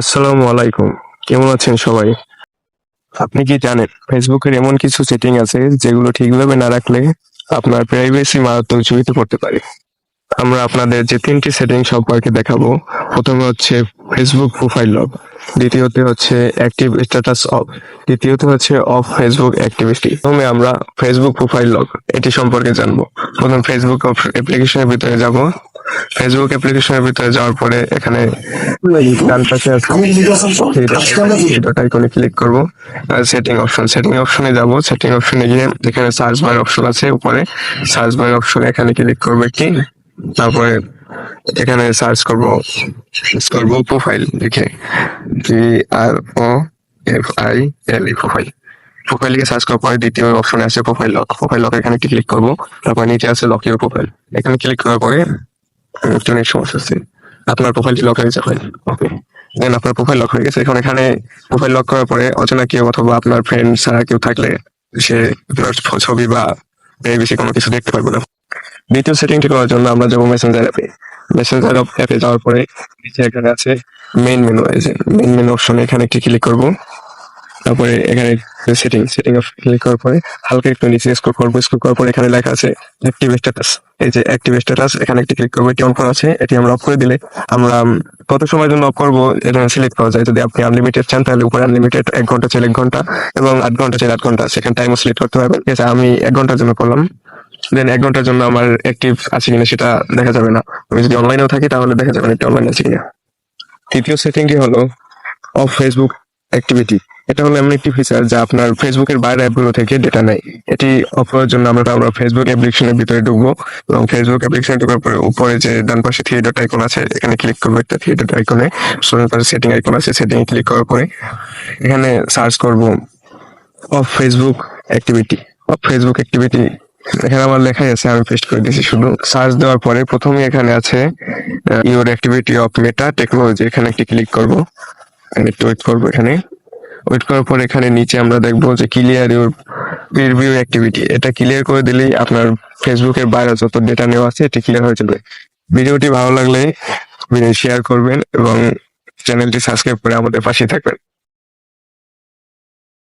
আসসালামু আলাইকুম। কেমন আছেন সবাই? আপনি কি জানেন, ফেসবুকের এমন কিছু সেটিং আছে যেগুলো ঠিকভাবে না রাখলে আপনার প্রাইভেসি মারাত্মক ঝুঁকিতে পড়তে পারে। আমরা আপনাদের যে তিনটি সেটিং সম্পর্কে দেখাবো, প্রথমে হচ্ছে ফেসবুক প্রোফাইল লগ দ্বিতীয়ত হচ্ছে অ্যাক্টিভ স্ট্যাটাস অফ দ্বিতীয়ত হচ্ছে অফ ফেসবুক অ্যাক্টিভিটি প্রথমে আমরা ফেসবুক প্রোফাইল লগ এটি সম্পর্কে জানব। প্রথম ফেসবুক অ্যাপ্লিকেশনের ভিতরে যাব। ফেসবুক অ্যাপ্লিকেশনের ভিতরে যাওয়ার পরে এখানে ডান পাশে আছে ডট আইকনে ক্লিক করব। সেটিং অপশন সেটিং অপশনে যাব। সেটিং অপশনে গিয়ে এখানে সার্চ বার অপশন আছে উপরে সার্চ বার অপশন এখানে ক্লিক করব একটি। তারপরে এখানে সার্চ করব করব প্রোফাইল লিখে। G R O F I L E profile profile লিখে সার্চ করার পরে দ্বিতীয় অপশনে আছে প্রোফাইল লক প্রোফাইল লক এখানে ক্লিক করব। তারপর নিচে আছে লক ইউর প্রোফাইল এখানে ক্লিক করার পরে একটু নেট সমস্যা আছে। আপনার প্রোফাইলটি লক হয়ে যাবে ওকে দেন আপনার প্রোফাইল লক হয়ে গেছে, এখন এখানে প্রোফাইল লক করার পরে অচেনা কেউ অথবা আপনার ফ্রেন্ড ছাড়া কেউ থাকলে সে ছবি বা এই বেশি কোনো কিছু দেখতে পারবে না। দ্বিতীয় সেটিংটি করার জন্য আমরা যাব মেসেঞ্জার অ্যাপে মেসেঞ্জার অ্যাপে যাওয়ার পরে নিচে এখানে আছে মেইন মেনু মেইন মেনু অপশনে এখানে একটি ক্লিক করব। তারপরে এখানে সেটিং সেটিং অফ ক্লিক করার পরে হালকা একটু নিচে স্ক্রল করব স্ক্রল করার পরে এখানে লেখা আছে অ্যাক্টিভ স্ট্যাটাস এই যে অ্যাক্টিভ স্ট্যাটাস এখানে একটি ক্লিক করব, এটি অন করা আছে, এটি আমরা অফ করে দিলে আমরা কত সময়ের জন্য অফ করব এটা সিলেক্ট করা যায়। যদি আপনি আনলিমিটেড চান, তাহলে উপরে আনলিমিটেড এক ঘণ্টা চাইলে এক ঘণ্টা এবং আট ঘণ্টা চাইলে আট ঘণ্টা, সেখানে টাইমও সিলেক্ট করতে পারবেন। ঠিক আছে, আমি এক ঘণ্টার জন্য করলাম। দেন এক ঘণ্টার জন্য আমার অ্যাক্টিভ আছে কিনা সেটা দেখা যাবে না। আমি যদি অনলাইনেও থাকি, তাহলে দেখা যাবে না অনলাইন আছে কিনা। তৃতীয় সেটিংটি হলো অফ ফেসবুক অ্যাক্টিভিটি এটা হলো এমন একটি ফিচার যা আপনার ফেসবুকের বাইরের অ্যাপগুলো থেকে ডেটা নেয়। এটি অফ করার জন্য আমরা আমরা ফেসবুক অ্যাপ্লিকেশনের ভিতরে ঢুকবো এবং ফেসবুক অ্যাপ্লিকেশনে ঢোকার পরে উপরে যে ডান পাশে থিয়েটার আইকন আছে, এখানে ক্লিক করব একটা থিয়েটার আইকনে পাশে সেটিং আইকন আছে সেটিং ক্লিক করার পরে এখানে সার্চ করব off Facebook activity off Facebook activity এখানে আমার লেখাই আছে, আমি পেস্ট করে দিয়েছি শুধু। সার্চ দেওয়ার পরে প্রথমে এখানে আছে your activity off Meta technology এখানে একটি ক্লিক করব। একটু ওয়েট করব এখানে। ওয়েট করার পর এখানে নিচে আমরা দেখব যে ক্লিয়ার ইউর রিভিউ অ্যাক্টিভিটি এটা ক্লিয়ার করে দিলেই আপনার ফেসবুকের বাইরে যত ডেটা নেওয়া আছে, এটি ক্লিয়ার হয়ে যাবে। ভিডিওটি ভালো লাগলে শেয়ার করবেন এবং চ্যানেলটি সাবস্ক্রাইব করে আমাদের পাশে থাকবেন।